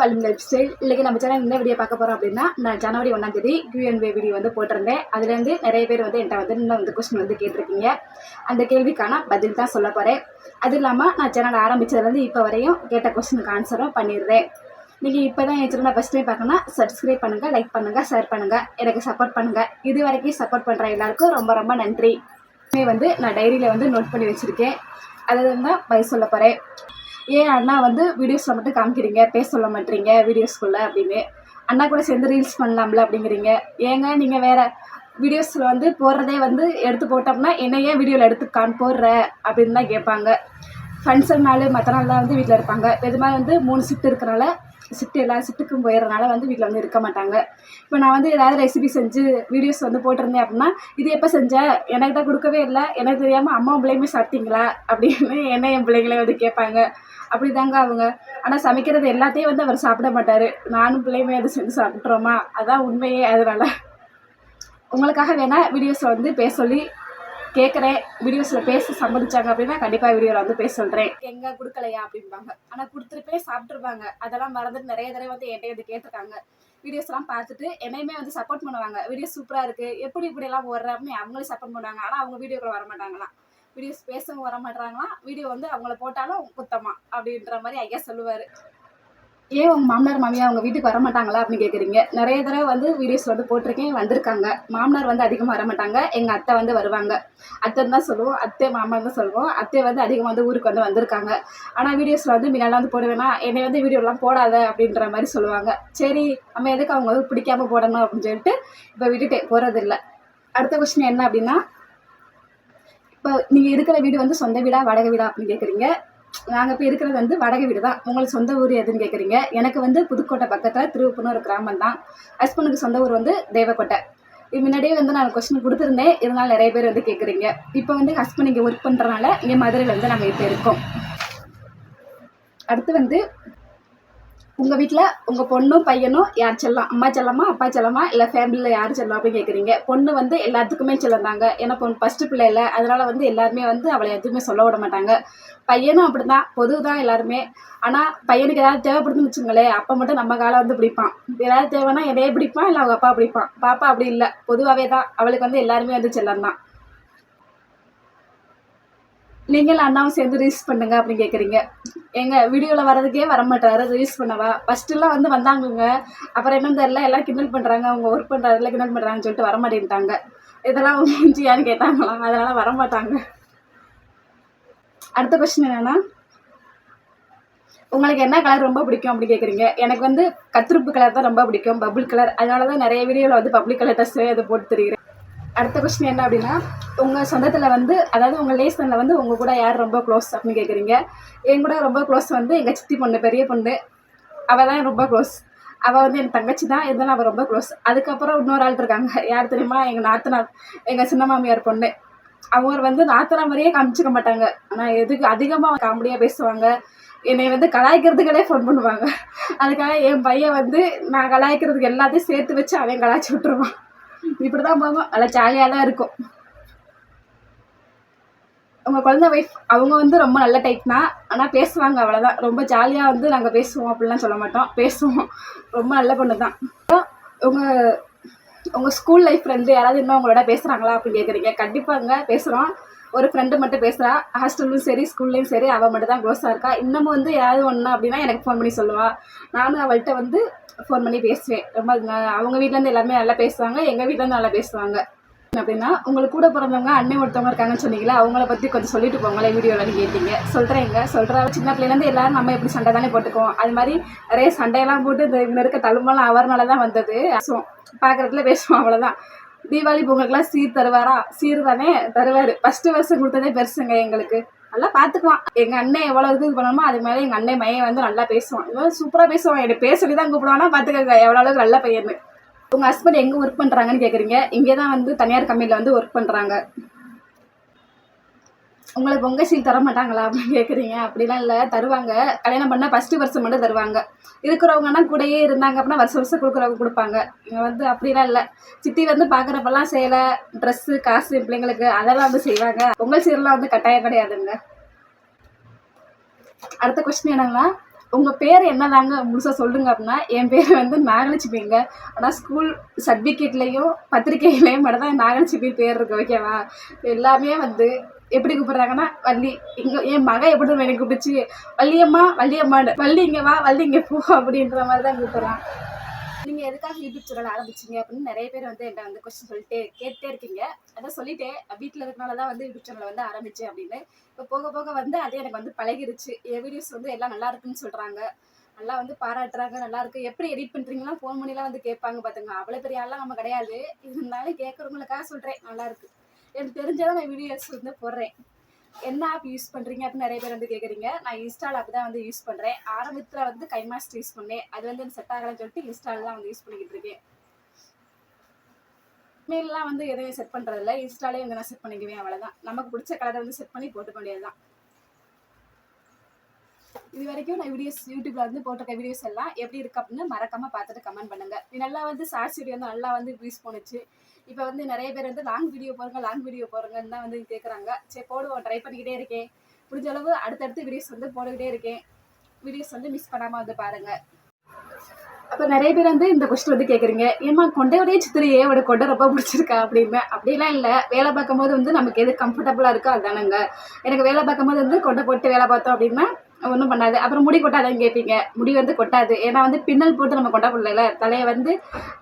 வல்லம் life style இன்றைக்கி நம்ம channel என்ன வீடியோ பார்க்க போகிறோம் அப்படின்னா நான் ஜனவரி ஒன்றாம் தேதி கியூஎன்வே வீடியோ வந்து போட்டிருந்தேன். அதுலேருந்து நிறைய பேர் வந்து என்கிட்ட வந்து இன்னும் வந்து கொஸ்டின் வந்து கேட்டிருக்கீங்க. அந்த கேள்விக்கான பதில் தான் சொல்ல போகிறேன் அது இல்லாமல் நான் சேனல் ஆரம்பித்ததுலேருந்து இப்போ வரையும் கேட்ட கொஸ்டினுக்கு ஆன்சரும் பண்ணிடுறேன். நீங்கள் இப்போ தான் என் சேனல் ஃபஸ்ட் டைம் பார்க்கணும்னா சப்ஸ்கிரைப் பண்ணுங்கள் லைக் பண்ணுங்கள் ஷேர் பண்ணுங்கள் எனக்கு சப்போர்ட் பண்ணுங்கள் இது வரைக்கும் சப்போர்ட் பண்ணுற எல்லாருக்கும் ரொம்ப ரொம்ப நன்றி. வந்து நான் டைரியில் வந்து நோட் பண்ணி வச்சுருக்கேன். அதில் தான் பதில் சொல்ல போகிறேன் ஏன் அண்ணா வந்து வீடியோஸில் மட்டும் காமிக்கிறீங்க? பேச சொல்ல மாட்டீங்க வீடியோஸ்குள்ளே அப்படின்னு. அண்ணா கூட சேர்ந்து ரீல்ஸ் பண்ணலாம்ல அப்படிங்கிறீங்க. ஏங்க நீங்கள் வேறு வீடியோஸில் வந்து போடுறதே வந்து எடுத்து போட்டோம்னா என்ன ஏன் வீடியோவில் எடுத்து கான் போடுற? அப்படின்னு தான் கேட்பாங்க. ஃபங்க்ஷன் நாள் மற்ற நாள் தான் வந்து வீட்டில் இருப்பாங்க. இது மாதிரி வந்து மூணு ஷிஃப்ட் இருக்கிறனால ஷிஃப்ட் எல்லா ஷிஃப்ட்டுக்கும் போயிடுறதுனால வந்து வீட்டில் வந்து இருக்க மாட்டாங்க. இப்போ நான் வந்து ஏதாவது ரெசிபி செஞ்சு வீடியோஸ் வந்து போட்டிருந்தேன் அப்படின்னா இது எப்போ செஞ்சேன் எனக்கிட்ட கொடுக்கவே இல்லை. எனக்கு தெரியாமல் அம்மா பிள்ளையுமே சாப்பிட்டீங்களா? அப்படின்னு என்ன என் பிள்ளைங்களே வந்து கேட்பாங்க. அப்படி தாங்க அவங்க. ஆனால் சமைக்கிறது எல்லாத்தையும் வந்து அவர் சாப்பிட மாட்டார். நானும் பிள்ளையுமே அதை செஞ்சு சாப்பிட்றோமா அதான் உண்மையே. அதனால் உங்களுக்காக வேணால் வீடியோஸை வந்து பேச சொல்லி கேட்குறேன் வீடியோஸில் பேச சம்மதிச்சாங்க அப்படின்னா கண்டிப்பாக வீடியோவில் வந்து பேச சொல்கிறேன் எங்கே கொடுக்கலையா அப்படிம்பாங்க. ஆனால் கொடுத்துருப்பே சாப்பிட்ருப்பாங்க அதெல்லாம் மறந்துட்டு நிறைய தடவை வந்து என்கிட்ட வந்து கேட்டிருக்காங்க. வீடியோஸ்லாம் பார்த்துட்டு என்னையுமே வந்து சப்போர்ட் பண்ணுவாங்க. வீடியோ சூப்பராக இருக்குது எப்படி இப்படியெல்லாம் ஓடுற அப்படின்னு அவங்களே சப்போர்ட் பண்ணுவாங்க. ஆனால் அவங்க வீடியோக்குள்ள வர மாட்டாங்களாம் வீடியோஸ் பேசவும் வர மாட்டாங்களாம் வீடியோ வந்து அவங்கள போட்டாலும் குத்தமா அப்படின்ற மாதிரி ஐயா சொல்லுவார். ஏன் உங்கள் மாமனார் மாமியார் அவங்க வீட்டுக்கு வர மாட்டாங்களா அப்படின்னு கேட்குறீங்க நிறைய தடவை வந்து வீடியோஸ் வந்து போட்டிருக்கேன் வந்திருக்காங்க. மாமனார் வந்து அதிகமாக வர மாட்டாங்க எங்கள் அத்தை வந்து வருவாங்க. அத்தைன்னு தான் சொல்லுவோம். அத்தை மாமன் தான் சொல்லுவோம். அத்தை வந்து அதிகமாக வந்து ஊருக்கு வந்து வந்திருக்காங்க. ஆனால் வீடியோஸில் வந்து முன்னெல்லாம் வந்து போடுவேனா என்னை வந்து வீடியோலாம் போடாத அப்படின்ற மாதிரி சொல்லுவாங்க. சரி நம்ம எதுக்கு அவங்க வந்து பிடிக்காம போடணும் அப்படின்னு சொல்லிட்டு இப்போ விட்டுட்டேன். போகிறதில்ல அடுத்த கொஸ்டின் என்ன அப்படின்னா இப்போ நீங்கள் இருக்கிற வீடு வந்து சொந்த வீடா வாடகை வீடா அப்படின்னு கேட்குறீங்க நாங்கள் இப்போ இருக்கிறது வந்து வாடகை வீடு தான் உங்களுக்கு சொந்த ஊர் எதுன்னு கேட்குறீங்க எனக்கு வந்து புதுக்கோட்டை பக்கத்தில் திருவப்பூர்னு ஒரு கிராமம் தான். ஹஸ்பண்டுக்கு சொந்த ஊர் வந்து தேவக்கோட்டை. இது முன்னாடியே வந்து நான் கொஸ்டின் கொடுத்துருந்தேன். இருந்தாலும் நிறைய பேர் வந்து கேட்குறீங்க இப்போ வந்து ஹஸ்பண்ட் இங்கே ஒர்க் பண்ணுறனால இங்கே மதுரையில் வந்து நாங்கள் இப்போ இருக்கோம். அடுத்து வந்து உங்கள் வீட்டில் உங்கள் பொண்ணும் பையனும் யார் செல்லாம் அம்மா செல்லமா அப்பா செல்லமா இல்லை ஃபேமிலியில் யார் செல்லம் அப்படின்னு கேட்குறீங்க பொண்ணு வந்து எல்லாத்துக்குமே செல்லம் தாங்க ஏன்னா பொண்ணு ஃபஸ்ட்டு பிள்ளை இல்லை. அதனால் வந்து எல்லாருமே வந்து அவளை எதுவுமே சொல்ல விட மாட்டாங்க. பையனும் அப்படி தான் பொது தான் எல்லாருமே. ஆனால் பையனுக்கு ஏதாவது தேவைப்படுதுன்னு வச்சுங்களேன் அப்போ மட்டும் நம்ம காலை வந்து பிடிப்பான். ஏதாவது தேவைன்னா எதையே பிடிப்பான் இல்லை அவங்க அப்பா பிடிப்பான். பாப்பா அப்படி இல்லை. பொதுவாகவே தான் அவளுக்கு வந்து எல்லாருமே வந்து செல்லம் தான் நீங்கள் அண்ணாவும் சேர்ந்து ரீல்ஸ் பண்ணுங்க அப்படின்னு கேட்குறீங்க எங்க வீடியோவில் வரதுக்கே வர மாட்டாரு ரீல்ஸ் பண்ணவா? ஃபஸ்ட்டுலாம் வந்து வந்தாங்கங்க. அப்புறம் என்னன்னு தெரியல. எல்லாம் கிண்டல் பண்ணுறாங்க அவங்க ஒர்க் பண்ணுறதுல கிண்டல் பண்ணுறாங்கன்னு சொல்லிட்டு வரமாட்டேன்ட்டாங்க. இதெல்லாம் முடிஞ்சியான்னு கேட்டாங்களாம். அதனால் வர மாட்டாங்க அடுத்த கொஸ்டின் என்னென்னா உங்களுக்கு என்ன கலர் ரொம்ப பிடிக்கும் அப்படி கேட்குறீங்க எனக்கு வந்து கத்திருப்பு கலர் தான் ரொம்ப பிடிக்கும். பபுள் கலர் அதனால தான் நிறைய வீடியோவில் வந்து பப்ளிக் கலர் ட்ரெஸ்ஸே அதை போட்டு தெரியுறேன். அடுத்த கொஸ்டின் என்ன அப்படின்னா உங்கள் சொந்தத்தில் வந்து அதாவது உங்கள் லேசனில் வந்து உங்கள் கூட யார் ரொம்ப க்ளோஸ் அப்படின்னு கேட்குறீங்க என் கூட ரொம்ப க்ளோஸ் வந்து எங்கள் சித்தி பொண்ணு பெரிய பொண்ணு. அவள் தான் ரொம்ப க்ளோஸ் அவள் வந்து என் தங்கச்சி தான் இருந்தாலும் அவள் ரொம்ப க்ளோஸ் அதுக்கப்புறம் இன்னொரு ஆள் இருக்காங்க. யார் தெரியுமா? எங்கள் நாத்தனார் எங்கள் சின்ன மாமியார் பொண்ணு. அவங்க வந்து நாத்தனா மாதிரியே காமிச்சிக்க மாட்டாங்க. ஆனால் எதுக்கு அதிகமாக காமெடியாக பேசுவாங்க. என்னை வந்து கலாய்க்கிறதுக்கே ஃபோன் பண்ணுவாங்க. அதுக்காக என் பையன் வந்து நான் கலாய்க்கிறதுக்கு எல்லாத்தையும் சேர்த்து வச்சு அவன் கலாய்ச்சி விட்டுருவான். இப்படி தான் போகும். நல்லா ஜாலியாக தான் இருக்கும். உங்கள் குழந்தை ஒய்ஃப் அவங்க வந்து ரொம்ப நல்ல டைப் தான். ஆனால் பேசுவாங்க அவ்வளோதான் ரொம்ப ஜாலியாக வந்து நாங்கள் பேசுவோம் அப்படிலாம் சொல்ல மாட்டோம். பேசுவோம். ரொம்ப நல்ல பொண்ணு தான் உங்கள் உங்கள் ஸ்கூல் லைஃப் ஃப்ரெண்டு யாராவது இன்னும் உங்களோட பேசுகிறாங்களா அப்படின்னு கேட்குறீங்க கண்டிப்பாங்க பேசுகிறோம் ஒரு ஃப்ரெண்டு மட்டும் பேசுகிறா ஹாஸ்டல்லையும் சரி ஸ்கூல்லையும் சரி அவள் மட்டும் தான் க்ளோஸாக இருக்கா. இன்னமும் வந்து ஏதாவது ஒன்று அப்படின்னா எனக்கு ஃபோன் பண்ணி சொல்லுவாள் நானும் அவள்கிட்ட வந்து ஃபோன் பண்ணி பேசுவேன். ரொம்ப அவங்க வீட்டிலேருந்து எல்லாமே நல்லா பேசுவாங்க எங்கள் வீட்டிலேருந்து நல்லா பேசுவாங்க. அப்படின்னா உங்களுக்கு கூட பிறந்தவங்க அண்ணன் ஒருத்தவங்க இருக்காங்கன்னு சொன்னீங்களா அவங்கள பற்றி கொஞ்சம் சொல்லிட்டு போங்களேன் வீடியோவில் கேட்டீங்க. சொல்கிறேங்க சொல்கிற சின்ன பிள்ளைலேருந்து எல்லாரும் நம்ம எப்படி சண்டை தானே போட்டுக்குவோம். அது மாதிரி நிறைய சண்டையெல்லாம் போட்டு இந்த இருக்க தழும்பெல்லாம் அவர்னால தான் வந்தது பேசுவோம் பார்க்குறதுல பேசுவோம் அவ்வளோதான் தீபாவளி பொங்கலுக்குலாம் சீர் தருவாரா? சீர் தானே தருவார். ஃபஸ்ட்டு வருஷம் கொடுத்ததே பெருசுங்க எங்களுக்கு. நல்லா பார்த்துக்குவான் எங்கள் அண்ணன் எவ்வளோ இது பண்ணணுமோ அது மேலே எங்கள் அண்ணன் மையன் வந்து நல்லா பேசுவான். இவன் சூப்பராக பேசுவான். என்னை பேச சொல்லி தான் கூப்பிடுவானா? பார்த்துக்கங்க எவ்வளோ அளவுக்கு நல்ல பையன் உங்கள் ஹஸ்பண்ட் எங்கே ஒர்க் பண்ணுறாங்கன்னு கேட்குறீங்க இங்கே தான் வந்து தனியார் கம்பெனியில் வந்து ஒர்க் பண்ணுறாங்க உங்களுக்கு பொங்கல் தர மாட்டாங்களா அப்படின்னு கேட்குறீங்க அப்படிலாம் இல்லை. தருவாங்க. கல்யாணம் பண்ணால் ஃபஸ்ட்டு வருஷம் மட்டும் தருவாங்க. இருக்கிறவங்கன்னா கூடயே இருந்தாங்க அப்படின்னா வருஷம் வருஷம் கொடுக்குறவங்க கொடுப்பாங்க. இங்கே வந்து அப்படிலாம் இல்லை. சித்தி வந்து பார்க்குறப்பெல்லாம் சேலை ட்ரெஸ்ஸு காசு பிள்ளைங்களுக்கு அதெல்லாம் வந்து செய்வாங்க. பொங்கல் சீரெலாம் வந்து கட்டாயம் கிடையாதுங்க. அடுத்த கொஸ்டின் என்னங்கன்னா உங்கள் பேர் என்னதாங்க? முழுசாக சொல்லுங்க அப்படின்னா என் பேர் வந்து நாகலட்சுமிங்க. ஆனால் ஸ்கூல் சர்டிஃபிகேட்லேயும் பத்திரிக்கையிலையும் மட்டும் தான் நாகலட்சுமி பேர் இருக்கு ஓகேவா எல்லாமே வந்து எப்படி கூப்பிட்றாங்கன்னா வள்ளி இங்கே என் மகன் எப்படி என்னை கூப்பிடுச்சு. வள்ளியம்மா வள்ளியம்மான்னு. வள்ளி இங்கே வா வள்ளி இங்கே போ அப்படின்ற மாதிரி தான் கூப்பிட்றான். நீங்கள் எதுக்காக யூடியூப் சேனல் ஆரம்பிச்சீங்க? அப்படின்னு நிறைய பேர் வந்து என்ன வந்து கொஸ்டின் சொல்லிட்டு கேட்டே இருக்கீங்க. அதான் சொல்லிட்டேன். வீட்டில் இருக்கனால தான் வந்து யூடியூப் சேனல் வந்து ஆரம்பிச்சேன் அப்படின்னு. இப்போ போக போக வந்து அதே எனக்கு வந்து பழகிருச்சு. என் வீடியோஸ் வந்து எல்லாம் நல்லா இருக்குன்னு சொல்கிறாங்க நல்லா வந்து பாராட்டுறாங்க. நல்லா இருக்கு. எப்படி எடிட் பண்ணுறீங்களா ஃபோன் பண்ணிலாம் வந்து கேட்பாங்க பார்த்துங்க அவ்வளோ பெரிய ஆள்லாம் நம்ம கிடையாது. இருந்தாலும் கேட்குறவங்களுக்காக சொல்கிறேன் நல்லா இருக்கு. எனக்கு தெரிஞ்சதான் நான் வீடியோஸ் வந்து போடுறேன். என்ன ஆப் யூஸ் பண்ணுறீங்க அப்படின்னு நிறைய பேர் வந்து கேட்குறீங்க நான் இன்ஸ்டால் ஆப் தான் வந்து யூஸ் பண்ணுறேன் ஆரம்பத்தில் வந்து கைமாஸ்ட் யூஸ் பண்ணேன். அது வந்து எனக்கு செட் ஆகலன்னு சொல்லிட்டு இன்ஸ்டால் தான் வந்து யூஸ் பண்ணிக்கிட்டு இருக்கேன். மெயிலெலாம் வந்து எதுவும் செட் பண்ணுறதில்ல இன்ஸ்டாலே வந்து நான் செட் பண்ணிக்குவேன். அவ்வளோதான் நமக்கு பிடிச்ச கலரை வந்து செட் பண்ணி போட்டுக்க வேண்டியதுதான். இது வரைக்கும் நான் வீடியோஸ் யூடியூப்ல வந்து போட்டிருக்க வீடியோஸ் எல்லாம் எப்படி இருக்கு அப்படின்னு மறக்காம பார்த்துட்டு கமெண்ட் பண்ணுங்க. இது நல்லா வந்து ஷார்ட்ஸ் வீடியோ வந்து நல்லா வந்து வியூஸ் போணுச்சு. இப்போ வந்து நிறைய பேர் வந்து லாங் வீடியோ போடுங்க லாங் வீடியோ போடுங்கன்னு தான் வந்து கேட்குறாங்க சரி போடுவோம். ட்ரை பண்ணிக்கிட்டே இருக்கேன். முடிஞ்ச அளவு அடுத்தடுத்து வீடியோஸ் வந்து போட்டுக்கிட்டே இருக்கேன். வீடியோஸ் வந்து மிஸ் பண்ணாமல் வந்து பாருங்க. அப்போ நிறைய பேர் வந்து இந்த கொஸ்டின் வந்து கேட்குறீங்க ஏமா கொண்டையோடைய சித்திரையே அவட கொண்டை ரொம்ப பிடிச்சிருக்கா? அப்படின்னு. அப்படிலாம் இல்லை. வேலை பார்க்கும்போது வந்து நமக்கு எது கம்ஃபர்டபுளாக இருக்கோ அதுதானங்க எனக்கு வேலை பார்க்கும்போது வந்து கொண்டை போட்டு வேலை பார்த்தோம் அப்படின்னா ஒன்றும் பண்ணாது. அப்புறம் முடி கொட்டாதுன்னு கேட்பீங்க முடி வந்து கொட்டாது. ஏன்னா வந்து பின்னல் போட்டு நம்ம கொண்ட போடல தலையை வந்து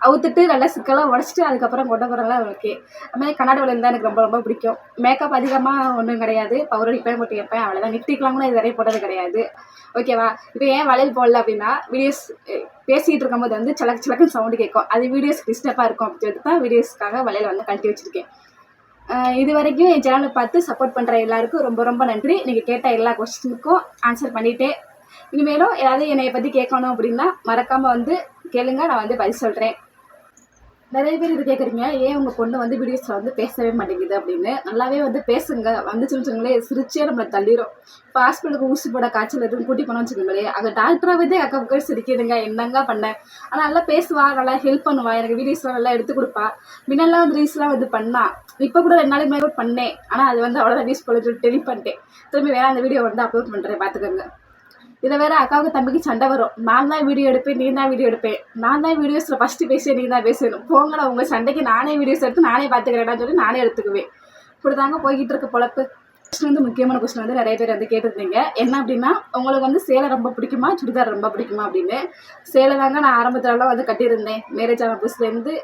அவுத்துட்டு நல்லா சிக்கலாக உடச்சிட்டு அதுக்கப்புறம் கொண்ட போடலாம் ஓகே அது மாதிரி கண்ணாடி வளையல் தான் எனக்கு ரொம்ப ரொம்ப பிடிக்கும். மேக்கப் அதிகமாக ஒன்றும் கிடையாது. பவர் அடிப்பேன் போட்டு கேட்பேன் அவ்வளோதான் நிட்டிக்கலாம் கூட இது வரையும் போட்டது கிடையாது. ஓகேவா இப்போ ஏன் வளையல் போடல அப்படின்னா வீடியோஸ் பேசிகிட்டு இருக்கும்போது வந்து சலக்கு சிலக்குன்னு சவுண்டு கேட்கும். அது வீடியோஸ் டிஸ்டர்பாக இருக்கும் அப்படின்னு சொல்லிட்டு தான் வீடியோஸ்க்காக வளையல் வந்து கழட்டி வச்சுருக்கேன். இது வரைக்கும் என் சேனலை பார்த்து சப்போர்ட் பண்ணுற எல்லாருக்கும் ரொம்ப ரொம்ப நன்றி. நீங்கள் கேட்ட எல்லா கொஸ்டினுக்கும் ஆன்சர் பண்ணிட்டேன் இனிமேலும் ஏதாவது என்னை பற்றி கேட்கணும் அப்படின்னா மறக்காமல் வந்து கேளுங்க நான் வந்து பதில் சொல்கிறேன் நிறைய பேர் இது கேட்குறீங்க ஏன் உங்கள் பொண்ணு வந்து வீடியோஸில் வந்து பேசவே மாட்டேங்குது? அப்படின்னு. நல்லாவே வந்து பேசுங்க. வந்துச்சுன்னு வச்சுங்களேன் சிரிச்சே நம்மளை தள்ளிடும் இப்போ ஹாஸ்பிட்டலுக்கு ஊசி போட காய்ச்சல் எதுவும் கூட்டி போனோம்னு வச்சுக்கோங்களேன் அங்கே டாக்டராகவே வந்து அக்கா பக்கம் சிரிக்குதுங்க என்னங்க பண்ணேன் ஆனால் நல்லா பேசுவா நல்லா ஹெல்ப் பண்ணுவா. எனக்கு வீடியோஸ்லாம் நல்லா எடுத்து கொடுப்பா. முன்னெல்லாம் வந்து ரீல்ஸ்லாம் வந்து பண்ணா. இப்போ கூட ரெண்டு நாளைக்கு மேலே பண்ணேன். ஆனால் அது வந்து அவ்வளோதான் வீஸ் போல டெலிட் பண்ணிட்டேன். திரும்பி வேற அந்த வீடியோ வந்து அப்லோட் பண்ணுறேன் பார்த்துக்கோங்க இதில் வேற அக்காவுக்கு தம்பிக்கு சண்டை வரும். நான் தான் வீடியோ எடுப்பேன் நீ தான் வீடியோ எடுப்பேன். நான் தான் வீடியோஸில் ஃபஸ்ட்டு பேசி நீ தான் பேசணும் போங்கடா உங்கள் சண்டைக்கு நானே வீடியோஸ் எடுத்து நானே பார்த்துக்கிறேன்னு சொல்லி நானே எடுத்துக்குவேன். இப்படி தாங்க போய்கிட்டு இருக்க பொழப்பு. கொஸ்டின் வந்து முக்கியமான கொஸ்டின் வந்து நிறைய பேர் வந்து கேட்டிருந்தீங்க. என்ன அப்படின்னா உங்களுக்கு வந்து சேலை ரொம்ப பிடிக்குமா சுடிதார் ரொம்ப பிடிக்குமா அப்படின்னு. சேலை தாங்க நான் ஆரம்பத்துலலாம் வந்து கட்டியிருந்தேன். மேரேஜ் ஆன புதுசுலேருந்து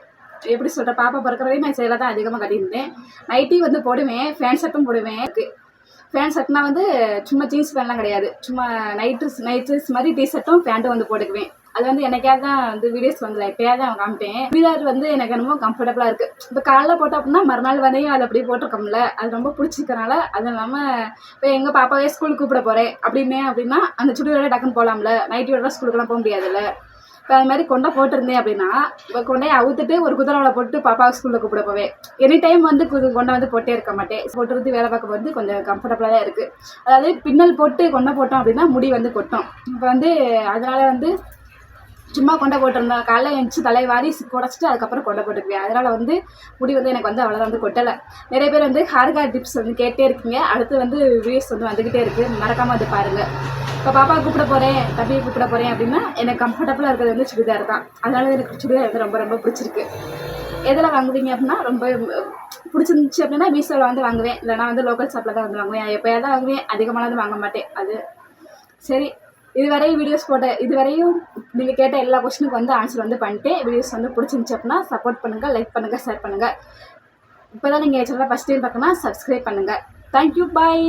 எப்படி சொல்கிற பாப்பா பிறக்கிறதையும் நான் சேலை தான் அதிகமாக கட்டியிருந்தேன். நைட்டி வந்து போடுவேன் ஃபேன் ஷர்ட்டும் போடுவேன். ஃபேன் ஷர்ட்னா வந்து சும்மா ஜீன்ஸ் பேண்ட்லாம் கிடையாது. சும்மா நைட்ரஸ் நைட்ரஸ் மாதிரி டிஷர்ட்டும் பேண்ட்டும் வந்து போட்டுக்குவேன். அது வந்து எனக்காக தான் வந்து வீடியோஸ் வந்து எப்பயாவது தான் காமிப்பேன். சுடிதார் வந்து எனக்கு என்னமோ கம்ஃபர்டபுளாக இருக்குது இப்போ காலைல போட்டோம் அப்படின்னா மறுநாள் வரையும் அதை அப்படியே போட்டிருக்கோம்ல. அது ரொம்ப பிடிச்சிருக்கனால அது இல்லாமல் இப்போ எங்கள் பாப்பாவே ஸ்கூலுக்கு கூப்பிட போகிறேன் அப்படின்னே அப்படின்னா அந்த சுடிதாரோட டக்குன்னு போகலாம்ல நைட்டியோட ஸ்கூலுக்குலாம் போக முடியாதுல்ல. இப்போ அது மாதிரி கொண்டை போட்டிருந்தேன் அப்படின்னா இப்போ கொண்டையை அவுத்துட்டு ஒரு குதிரவளை போட்டு பாப்பாவை ஸ்கூலில் கூப்பிட போவேன். எனி டைம் வந்து கொண்டை வந்து போட்டே இருக்க மாட்டேன். போட்டுருந்து வேலை பார்க்க வந்து கொஞ்சம் கம்ஃபர்டபுளாக தான் இருக்குது அதாவது பின்னல் போட்டு கொண்டை போட்டோம் அப்படின்னா முடி வந்து கொட்டும். இப்போ வந்து அதனால் வந்து சும்மா கொண்டை போட்டிருந்தேன் காலைல எழுந்துச்சு தலை வாரி குடச்சிட்டு அதுக்கப்புறம் கொண்டை போட்டுக்குவேன். அதனால் வந்து முடி வந்து எனக்கு வந்து அவ்வளோதான் வந்து கொட்டலை. நிறைய பேர் வந்து ஹேர் கேர் டிப்ஸ் வந்து கேட்டே இருக்கீங்க. அடுத்து வந்து வீடியோஸ் வந்து வந்துக்கிட்டே இருக்குது மறக்காமல் வந்து பாருங்கள் இப்போ பாப்பா கூப்பிட போகிறேன் தம்பியை கூப்பிட போகிறேன் அப்படின்னா எனக்கு கம்ஃபர்டபுளாக இருக்கிறது வந்து சுடிதார் தான். அதனால எனக்கு சுடிதார் வந்து ரொம்ப ரொம்ப பிடிச்சிருக்கு. எதில் வாங்குவீங்க அப்படின்னா ரொம்ப பிடிச்சிருந்துச்சு அப்படின்னா மீஷோவில் வந்து வாங்குவேன். இல்லைனா வந்து லோக்கல் ஷாப்பில் தான் வந்து வாங்குவேன். எப்போயாவது தான் வாங்குவேன். அதிகமாக வந்து வாங்க மாட்டேன். அது சரி. இதுவரையும் வீடியோஸ் போட்ட இதுவரையும் நீங்கள் கேட்ட எல்லா கொஸ்டினுக்கு வந்து ஆன்சர் வந்து பண்ணிட்டேன். வீடியோஸ் வந்து பிடிச்சிருந்துச்சு அப்படின்னா சப்போர்ட் பண்ணுங்கள் லைக் பண்ணுங்கள் ஷேர் பண்ணுங்கள் இப்போ தான் நீங்கள் சேனலை ஃபஸ்ட் டைம் பார்க்கணும்னா சப்ஸ்கிரைப் பண்ணுங்கள் தேங்க்யூ பாய்